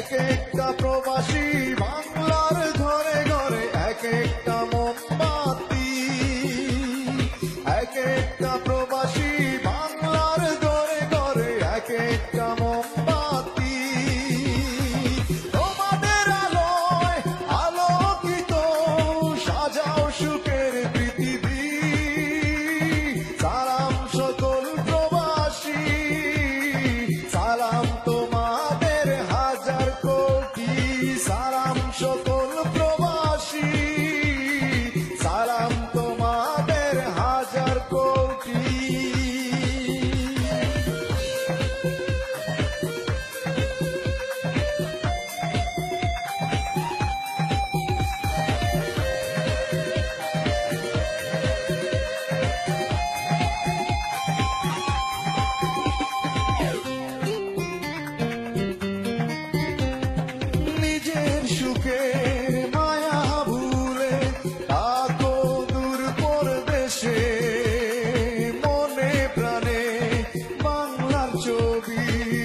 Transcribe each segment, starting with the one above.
এক একটা প্রবাসী বাংলার ঘরে ঘরে এক একটা মোমবাতি। এক একটা প্রবাসী বাংলার ঘরে ঘরে এক একটা মোমবাতি। তোমাদের আলোয় আলোকিত, সাজাও সুখ ছবি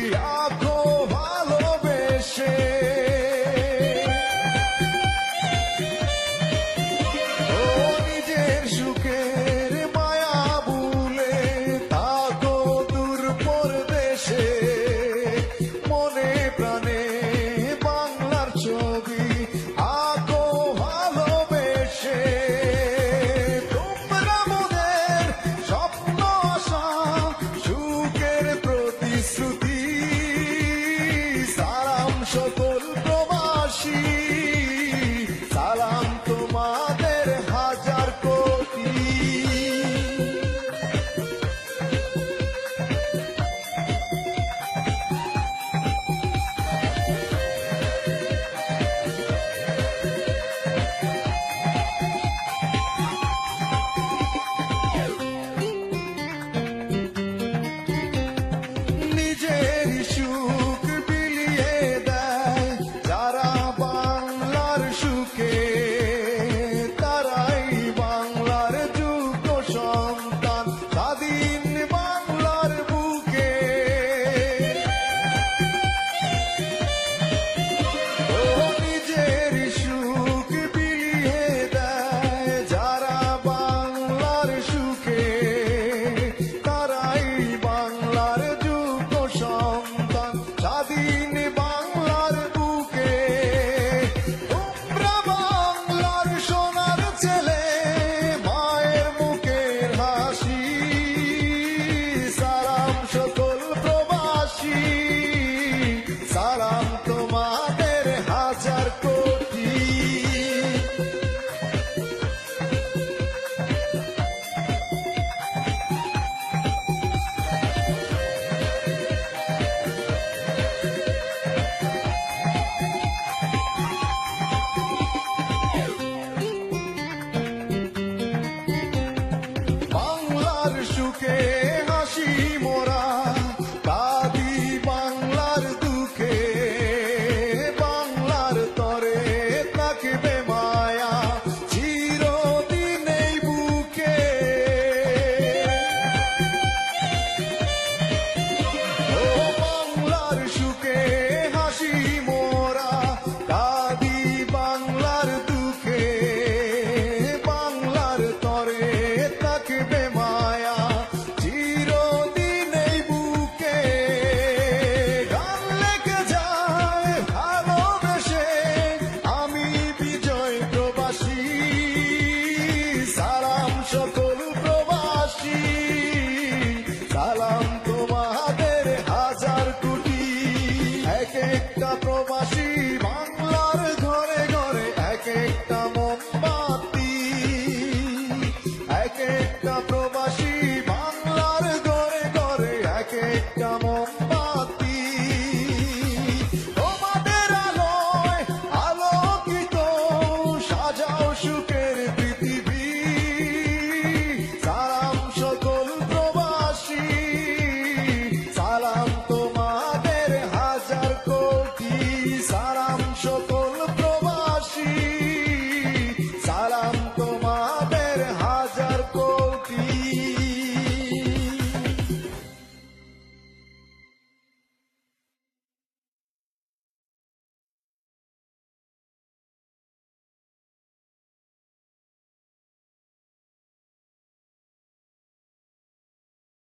সকল প্রবাসী।